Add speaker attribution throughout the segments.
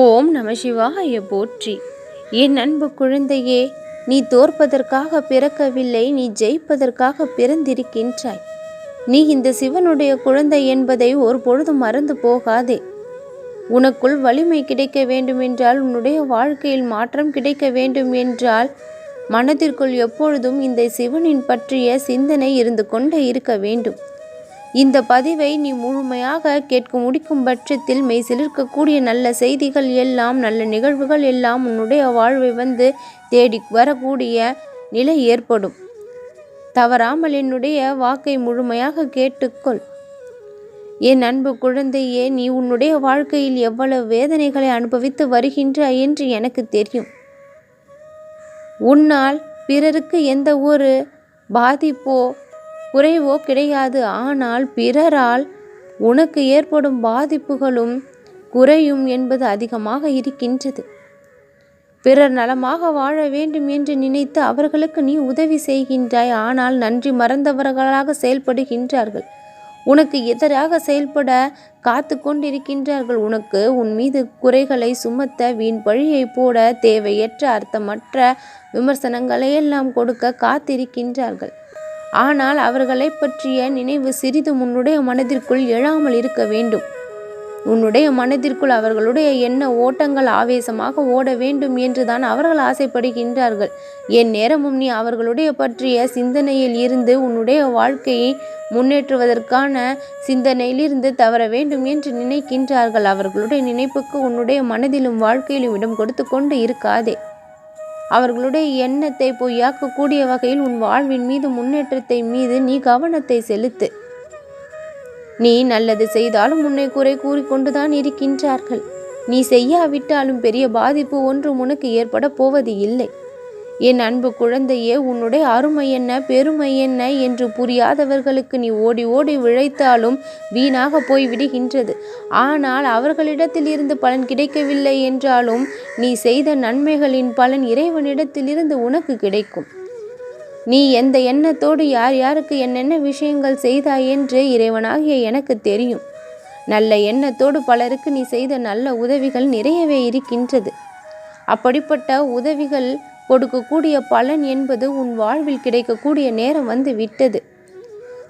Speaker 1: ஓம் நம சிவாய போற்றி. என் அன்பு குழந்தையே நீ தோற்பதற்காக பிறக்கவில்லை நீ ஜெயிப்பதற்காக பிறந்திருக்கின்றாய். நீ இந்த சிவனுடைய குழந்தை என்பதை ஒரு பொழுதும் மறந்து போகாதே. உனக்குள் வலிமை கிடைக்க வேண்டுமென்றால் உன்னுடைய வாழ்க்கையில் மாற்றம் கிடைக்க வேண்டும் என்றால் மனதிற்குள் எப்பொழுதும் இந்த சிவனின் பற்றிய சிந்தனை இருந்து கொண்டே இருக்க வேண்டும். இந்த பதிவை நீ முழுமையாக கேட்க முடிக்கும் பட்சத்தில் மெய் சிலிர்க்கக்கூடிய நல்ல செய்திகள் எல்லாம் நல்ல நிகழ்வுகள் எல்லாம் உன்னுடைய வாழ்வை வந்து தேடி வரக்கூடிய நிலை ஏற்படும். தவறாமல் என்னுடைய வாக்கை முழுமையாக கேட்டுக்கொள். என் அன்பு குழந்தையே நீ உன்னுடைய வாழ்க்கையில் எவ்வளவு வேதனைகளை அனுபவித்து வருகின்றாய் என்று எனக்கு தெரியும். உன்னால் பிறருக்கு எந்த ஒரு பாதிப்போ குறைவோ கிடையாது. ஆனால் பிறரால் உனக்கு ஏற்படும் பாதிப்புகளும் குறையும் என்பது அதிகமாக இருக்கின்றது. பிறர் நலமாக வாழ வேண்டும் என்று நினைத்து அவர்களுக்கு நீ உதவி செய்கின்றாய். ஆனால் நன்றி மறந்தவர்களாக செயல்படுகின்றார்கள். உனக்கு எதிராக செயல்பட காத்து கொண்டிருக்கின்றார்கள். உனக்கு உன் மீது குறைகளை சுமத்த வீண் பழியை போட தேவையற்ற அர்த்தமற்ற விமர்சனங்களை எல்லாம் கொடுக்க காத்திருக்கின்றார்கள். ஆனால் அவர்களை பற்றிய நினைவு சிறிது உன்னுடைய மனதிற்குள் எழாமல் இருக்க வேண்டும். உன்னுடைய மனதிற்குள் அவர்களுடைய எண்ண ஓட்டங்கள் ஆவேசமாக ஓட வேண்டும் என்றுதான் அவர்கள் ஆசைப்படுகின்றார்கள். என் நேரமும் நீ அவர்களுடைய பற்றிய சிந்தனையில் இருந்து உன்னுடைய வாழ்க்கையை முன்னேற்றுவதற்கான சிந்தனையிலிருந்து தவற வேண்டும் என்று நினைக்கின்றார்கள். அவர்களுடைய நினைப்புக்கு உன்னுடைய மனதிலும் வாழ்க்கையிலும் இடம் கொடுத்து கொண்டு இருக்காதே. அவர்களுடைய எண்ணத்தை பொய்யாக்கக்கூடிய வகையில் உன் வாழ்வின் மீது முன்னேற்றத்தை மீது நீ கவனத்தை செலுத்து. நீ நல்லது செய்தாலும் உன்னை குறை கூறிக்கொண்டுதான் இருக்கின்றார்கள். நீ செய்யாவிட்டாலும் பெரிய பாதிப்பு ஒன்றும் உனக்கு ஏற்பட போவது இல்லை என் அன்பு குழந்தையே உன்னுடைய அருமை என்ன பெருமை என்ன என்று புரியாதவர்களுக்கு நீ ஓடி ஓடி விழைத்தாலும் வீணாக போய் விடுகின்றது. ஆனால் அவர்களிடத்தில் இருந்து பலன் கிடைக்கவில்லை என்றாலும் நீ செய்த நன்மைகளின் பலன் இறைவனிடத்திலிருந்து உனக்கு கிடைக்கும். நீ எந்த எண்ணத்தோடு யார் யாருக்கு என்னென்ன விஷயங்கள் செய்தாய் என்று இறைவனாகிய எனக்கு தெரியும். நல்ல எண்ணத்தோடு பலருக்கு நீ செய்த நல்ல உதவிகள் நிறையவே இருக்கின்றது. அப்படிப்பட்ட உதவிகள் கொடுக்கக்கூடிய பலன் என்பது உன் வாழ்வில் கிடைக்கக்கூடிய நேரம் வந்து விட்டது.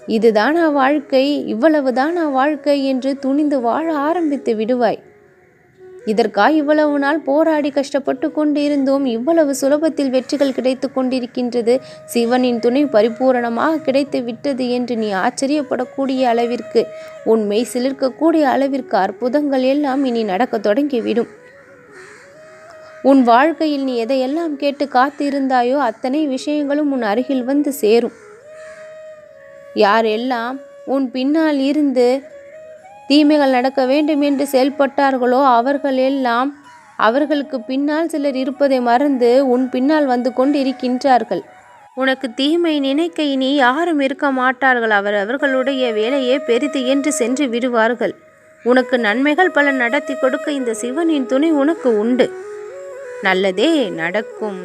Speaker 1: இதுதானா வாழ்க்கை இவ்வளவுதானா வாழ்க்கை என்று துணிந்து வாழ ஆரம்பித்து விடுவாய். இதற்காக இவ்வளவு நாள் போராடி கஷ்டப்பட்டு கொண்டிருந்தோம் இவ்வளவு சுலபத்தில் வெற்றிகள் கிடைத்து கொண்டிருக்கின்றது. சிவனின் துணை பரிபூரணமாக கிடைத்து விட்டது என்று நீ ஆச்சரியப்படக்கூடிய அளவிற்கு உண்மை சிலிர்க்கக்கூடிய அளவிற்கு அற்புதங்கள் எல்லாம் இனி நடக்க தொடங்கிவிடும். உன் வாழ்க்கையில் நீ எதையெல்லாம் கேட்டு காத்திருந்தாயோ அத்தனை விஷயங்களும் உன் அருகில் வந்து சேரும். யாரெல்லாம் உன் பின்னால் இருந்து தீமைகள் நடக்க வேண்டும் என்று செயல்பட்டார்களோ அவர்கள் எல்லாம் அவர்களுக்கு பின்னால் சிலர் இருப்பதை மறந்து உன் பின்னால் வந்து கொண்டு இருக்கின்றார்கள் உனக்கு தீமை நினைக்க இனி யாரும் இருக்க மாட்டார்கள். அவர் அவர்களுடைய வேலையே பெரிது என்று சென்று விடுவார்கள். உனக்கு நன்மைகள் பல நடத்தி கொடுக்க இந்த சிவனின் துணை உனக்கு உண்டு. நல்லதே நடக்கும்.